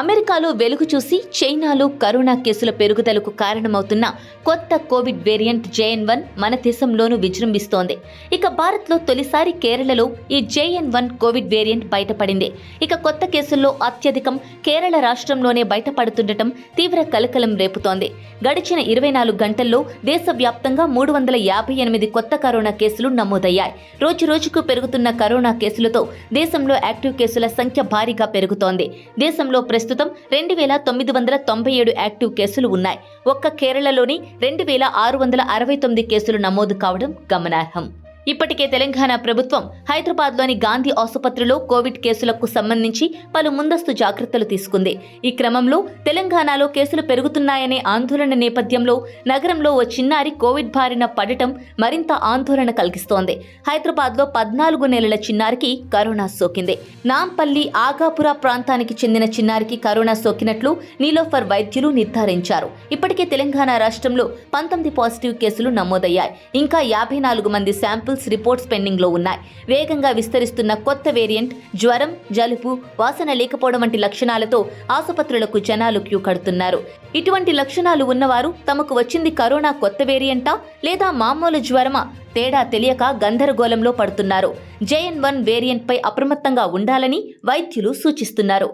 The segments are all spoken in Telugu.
అమెరికాలో వెలుగు చూసి చైనాలో కరోనా కేసుల పెరుగుదలకు కారణమవుతున్న కొత్త కోవిడ్ వేరియంట్ జేఎన్ వన్ మన దేశంలోనూ విజృంభిస్తోంది. ఇక భారత్లో తొలిసారి కేరళలో ఈ జేఎన్ వన్ కోవిడ్ వేరియంట్ బయటపడింది. ఇక కొత్త కేసుల్లో అత్యధికం కేరళ రాష్ట్రంలోనే బయటపడుతుండటం తీవ్ర కలకలం రేపుతోంది. గడిచిన ఇరవై నాలుగు గంటల్లో దేశవ్యాప్తంగా మూడు వందల యాభై ఎనిమిది కొత్త కరోనా కేసులు నమోదయ్యాయి. రోజు రోజుకు పెరుగుతున్న కరోనా కేసులతో దేశంలో యాక్టివ్ కేసుల సంఖ్య భారీగా పెరుగుతోంది. దేశంలో ప్రస్తుతం రెండు వేల తొమ్మిది వందల తొంభై ఏడు యాక్టివ్ కేసులు ఉన్నాయి. ఒక్క కేరళలోని రెండు వేల ఆరు వందల అరవై తొమ్మిది కేసులు నమోదు కావడం గమనార్హం. ఇప్పటికే తెలంగాణ ప్రభుత్వం హైదరాబాద్లోని గాంధీ ఆసుపత్రిలో కోవిడ్ కేసులకు సంబంధించి పలు ముందస్తు జాగ్రత్తలు తీసుకుంది. ఈ క్రమంలో తెలంగాణలో కేసులు పెరుగుతున్నాయనే ఆందోళన నేపథ్యంలో నగరంలో ఓ చిన్నారి కోవిడ్ బారిన పడటం మరింత ఆందోళన కలిగిస్తోంది. హైదరాబాద్లో పద్నాలుగు నెలల చిన్నారికి కరోనా సోకింది. నాంపల్లి ఆగాపుర ప్రాంతానికి చెందిన చిన్నారికి కరోనా సోకినట్లు నీలోఫర్ వైద్యులు నిర్ధారించారు. ఇప్పటికే తెలంగాణ రాష్ట్రంలో పంతొమ్మిది పాజిటివ్ కేసులు నమోదయ్యాయి. ఇంకా యాభై నాలుగు మంది శాంపిల్స్ రిపోర్ట్స్ పెండింగ్లో ఉన్నాయి. వేగంగా విస్తరిస్తున్న కొత్త వేరియంట్ జ్వరం జలుబు వాసన లేకపోవడం వంటి లక్షణాలతో ఆసుపత్రులకు జనాలు క్యూ కడుతున్నారు. ఇటువంటి లక్షణాలు ఉన్నవారు తమకు వచ్చింది కరోనా కొత్త వేరియంటా లేదా మామూలు జ్వరమా? తేడా తెలియక గందరగోళంలో పడుతున్నారు. జేఎన్ వన్ వేరియంట్ పై అప్రమత్తంగా ఉండాలని వైద్యులు సూచిస్తున్నారు.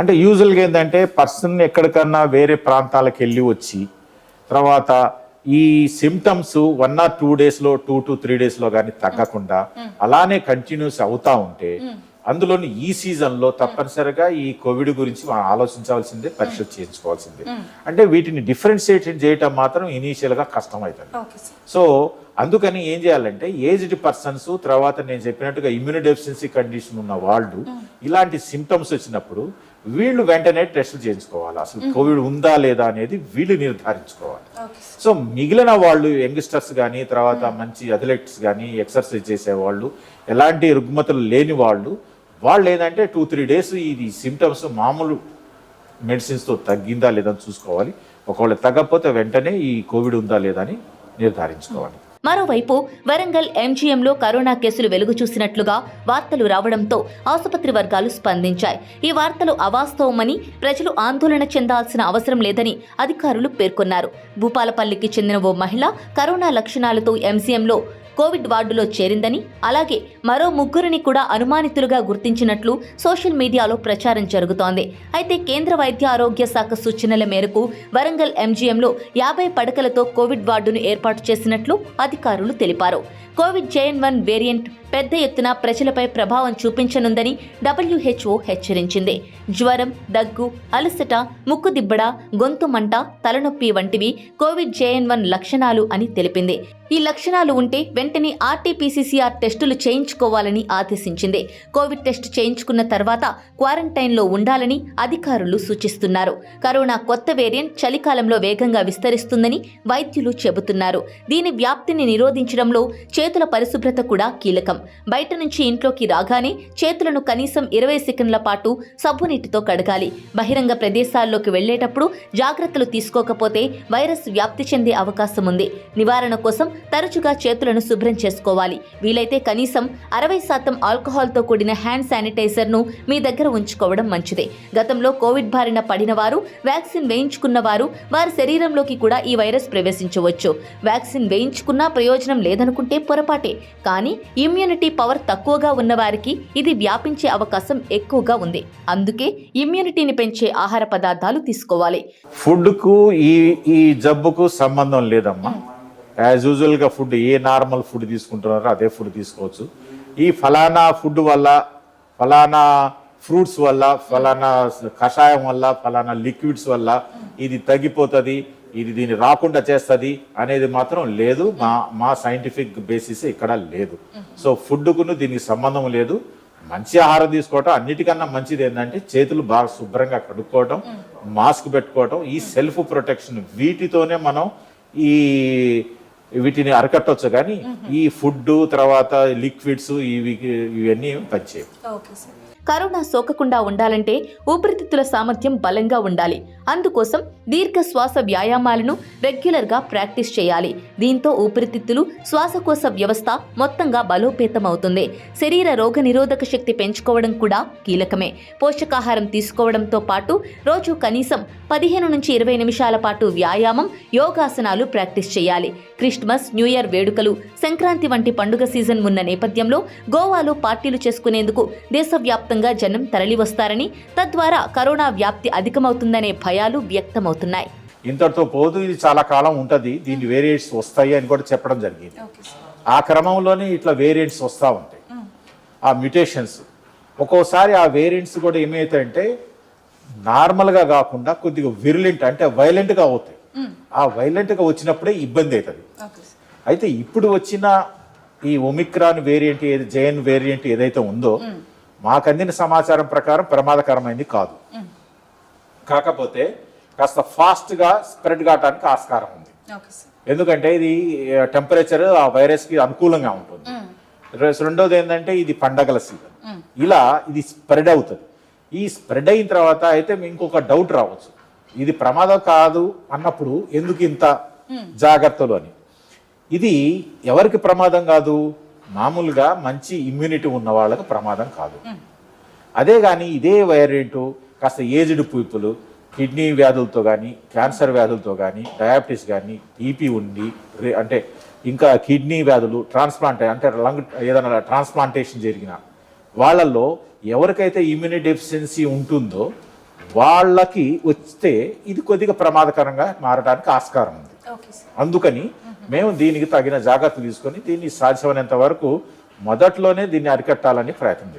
అంటే యూజువల్గా ఏంటంటే పర్సన్ ఎక్కడికన్నా వేరే ప్రాంతాలకు వెళ్ళి వచ్చి తర్వాత ఈ సిమ్టమ్స్ వన్ ఆర్ టూ డేస్లో టూ టు త్రీ డేస్లో కానీ తగ్గకుండా అలానే కంటిన్యూస్ అవుతా ఉంటే అందులోని ఈ సీజన్లో తప్పనిసరిగా ఈ కోవిడ్ గురించి మనం ఆలోచించవలసిందే పరీక్ష చేయించుకోవాల్సిందే. అంటే వీటిని డిఫరెన్షియేట్ చేయటం మాత్రం ఇనీషియల్గా కష్టం అవుతుంది. Okay sir. సో అందుకని ఏం చేయాలంటే ఏజ్డ్ పర్సన్స్ తర్వాత నేను చెప్పినట్టుగా ఇమ్యూనో డెఫిషియన్సీ కండిషన్ ఉన్న వాళ్ళు ఇలాంటి సిమ్టమ్స్ వచ్చినప్పుడు వీళ్ళు వెంటనే టెస్టులు చేయించుకోవాలి. అసలు కోవిడ్ ఉందా లేదా అనేది వీళ్ళు నిర్ధారించుకోవాలి. సో మిగిలిన వాళ్ళు యంగ్స్టర్స్ కానీ తర్వాత మంచి అథ్లెట్స్ కానీ ఎక్సర్సైజ్ చేసే వాళ్ళు ఎలాంటి రుగ్మతలు లేని వాళ్ళు వాళ్ళు ఏంటంటే టూ త్రీ డేస్ ఇది సిమ్టమ్స్ మామూలు మెడిసిన్స్తో తగ్గిందా లేదని చూసుకోవాలి. ఒకవేళ తగ్గకపోతే వెంటనే ఈ కోవిడ్ ఉందా లేదా అని నిర్ధారించుకోవాలి. మరోవైపు వరంగల్ ఎంజీఎంలో కరోనా కేసులు వెలుగు చూసినట్లుగా వార్తలు రావడంతో ఆసుపత్రి వర్గాలు స్పందించాయి. ఈ వార్తలు అవాస్తవమని ప్రజలు ఆందోళన చెందాల్సిన అవసరం లేదని అధికారులు పేర్కొన్నారు. భూపాలపల్లికి చెందిన ఓ మహిళ కరోనా లక్షణాలతో ఎంజీఎంలో కోవిడ్ వార్డులో చేరిందని అలాగే మరో ముగ్గురిని కూడా అనుమానితులుగా గుర్తించినట్లు సోషల్ మీడియాలో ప్రచారం జరుగుతోంది. అయితే కేంద్ర వైద్య ఆరోగ్య శాఖ సూచనల మేరకు వరంగల్ ఎంజీఎంలో యాభై పడకలతో కోవిడ్ వార్డును ఏర్పాటు చేసినట్లు అధికారులు తెలిపారు. కోవిడ్ జేఎన్ వన్ వేరియంట్ పెద్ద ఎత్తున ప్రజలపై ప్రభావం చూపించనుందని డబ్ల్యూహెచ్ఓ హెచ్చరించింది. జ్వరం దగ్గు అలసట ముక్కు దిబ్బడ గొంతు మంట తలనొప్పి వంటివి కోవిడ్ జేఎన్ వన్ లక్షణాలు అని తెలిపింది. ఈ లక్షణాలు ఉంటే వెంటనే ఆర్టీపీసీసీఆర్ టెస్టులు చేయించుకోవాలని ఆదేశించింది. కోవిడ్ టెస్ట్ చేయించుకున్న తర్వాత క్వారంటైన్లో ఉండాలని అధికారులు సూచిస్తున్నారు. కరోనా కొత్త వేరియంట్ చలికాలంలో వేగంగా విస్తరిస్తుందని వైద్యులు చెబుతున్నారు. దీని వ్యాప్తిని నిరోధించడంలో చేతుల పరిశుభ్రత కూడా కీలకం. బయట నుంచి ఇంట్లోకి రాగానే చేతులను కనీసం ఇరవై సెకండ్ల పాటు సబ్బు నీటితో కడగాలి. బహిరంగ ప్రదేశాల్లోకి వెళ్ళేటప్పుడు జాగ్రత్తలు తీసుకోకపోతే వైరస్ వ్యాప్తి చెందే అవకాశం ఉంది. నివారణ కోసం తరచుగా చేతులను శుభ్రం చేసుకోవాలి. వీలైతే కనీసం అరవై శాతం ఆల్కహాల్తో కూడిన హ్యాండ్ శానిటైజర్ను మీ దగ్గర ఉంచుకోవడం మంచిదే. గతంలో కోవిడ్ బారిన పడిన వారు వ్యాక్సిన్ వేయించుకున్న వారు వారి శరీరంలోకి కూడా ఈ వైరస్ ప్రవేశించవచ్చు. వ్యాక్సిన్ వేయించుకున్నా ప్రయోజనం లేదనుకుంటే పొరపాటే. కానీ ఇమ్యూనిటీ పవర్ తక్కువగా ఉన్న వారికి ఇది వ్యాపించే అవకాశం ఎక్కువగా ఉంది. అందుకే ఇమ్యూనిటీని పెంచే ఆహార పదార్థాలు తీసుకోవాలి. ఫుడ్కు ఈ ఈ జబ్బుకు సంబంధం లేదమ్మా. యాజ్ యూజువల్గా ఫుడ్ ఏ నార్మల్ ఫుడ్ తీసుకుంటున్నారో అదే ఫుడ్ తీసుకోవచ్చు. ఈ ఫలానా ఫుడ్ వల్ల ఫలానా ఫ్రూట్స్ వల్ల ఫలానా కషాయం వల్ల ఫలానా లిక్విడ్స్ వల్ల ఇది తగ్గిపోతుంది. ఇది దీన్ని రాకుండా చేస్తుంది అనేది మాత్రం లేదు. మా మా సైంటిఫిక్ బేసిస్ ఇక్కడ లేదు. సో ఫుడ్కును దీనికి సంబంధం లేదు. మంచి ఆహారం తీసుకోవటం అన్నిటికన్నా మంచిది ఏంటంటే చేతులు బాగా శుభ్రంగా కడుక్కోవటం మాస్క్ పెట్టుకోవటం ఈ సెల్ఫ్ ప్రొటెక్షన్ వీటితోనే మనం ఈ వీటిని అరకట్టవచ్చు కానీ ఈ ఫుడ్ తర్వాత లిక్విడ్స్ ఇవి ఇవన్నీ పనిచేయవు. Okay sir. కరోనా సోకకుండా ఉండాలంటే ఊపిరితిత్తుల సామర్థ్యం బలంగా ఉండాలి. అందుకోసం దీర్ఘ శ్వాస వ్యాయామాలను రెగ్యులర్గా ప్రాక్టీస్ చేయాలి. దీంతో ఊపిరితిత్తులు శ్వాసకోశ వ్యవస్థ మొత్తంగా బలోపేతమవుతుంది. శరీర రోగ నిరోధక శక్తి పెంచుకోవడం కూడా కీలకమే. పోషకాహారం తీసుకోవడంతో పాటు రోజు కనీసం పదిహేను నుంచి ఇరవై నిమిషాల పాటు వ్యాయామం యోగాసనాలు ప్రాక్టీస్ చేయాలి. క్రిస్మస్ న్యూ ఇయర్ వేడుకలు సంక్రాంతి వంటి పండుగ సీజన్ ఉన్న నేపథ్యంలో గోవాలో పార్టీలు చేసుకునేందుకు దేశవ్యాప్తంగా జనం తరలివస్తారని తద్వారా కరోనా వ్యాప్తి అధికమవుతుందనే భయాలు వ్యక్తమవుతున్నాయి. ఇంతటితో పోదు ఇది చాలా కాలం ఉంటుంది దీని వేరియంట్స్ వస్తాయి అని కూడా చెప్పడం జరిగింది. ఆ క్రమంలోనే ఇట్లా వేరియంట్స్ వస్తూ ఉంటాయి. ఆ మ్యుటేషన్స్. ఒక్కోసారి ఆ వేరియంట్స్ కూడా ఏమవుతాయంటే నార్మల్గా కాకుండా కొద్దిగా విరులెంట్ అంటే వైలెంట్గా అవుతాయి. ఆ వైలెంట్గా వచ్చినప్పుడే ఇబ్బంది అవుతుంది. అయితే ఇప్పుడు వచ్చిన ఈ ఒమిక్రాన్ వేరియంట్ ఏది జైన్ వేరియంట్ ఏదైతే ఉందో మాకు అందిన సమాచారం ప్రకారం ప్రమాదకరమైంది కాదు. కాకపోతే కాస్త ఫాస్ట్గా స్ప్రెడ్ కావడానికి ఆస్కారం ఉంది. ఎందుకంటే ఇది టెంపరేచర్ ఆ వైరస్కి అనుకూలంగా ఉంటుంది. రెండోది ఏంటంటే ఇది పండగల సీజన్. ఇలా ఇది స్ప్రెడ్ అవుతుంది. ఈ స్ప్రెడ్ అయిన తర్వాత అయితే ఇంకొక డౌట్ రావచ్చు. ఇది ప్రమాదం కాదు అన్నప్పుడు ఎందుకు ఇంత జాగ్రత్తలు అని? ఇది ఎవరికి ప్రమాదం కాదు? మామూలుగా మంచి ఇమ్యూనిటీ ఉన్న వాళ్ళకి ప్రమాదం కాదు. అదే కానీ ఇదే వేరియంట్ కాస్త ఏజ్డ్ పీపుల్ కిడ్నీ వ్యాధులతో కానీ క్యాన్సర్ వ్యాధులతో కానీ డయాబెటీస్ కానీ బీపీ ఉండి అంటే ఇంకా కిడ్నీ వ్యాధులు ట్రాన్స్ప్లాంట్ అంటే లంగ్ ఏదైనా ట్రాన్స్ప్లాంటేషన్ జరిగిన వాళ్ళల్లో ఎవరికైతే ఇమ్యూని డెఫిషియన్సీ ఉంటుందో వాళ్ళకి వస్తే ఇది కొద్దిగా ప్రమాదకరంగా మారడానికి ఆస్కారం ఉంది. అందుకని మేము దీనికి తగిన జాగ్రత్త తీసుకొని దీన్ని సాధ్యమైనంత వరకు మొదట్లోనే దీన్ని అరికట్టాలని ప్రయత్నం చేస్తాం.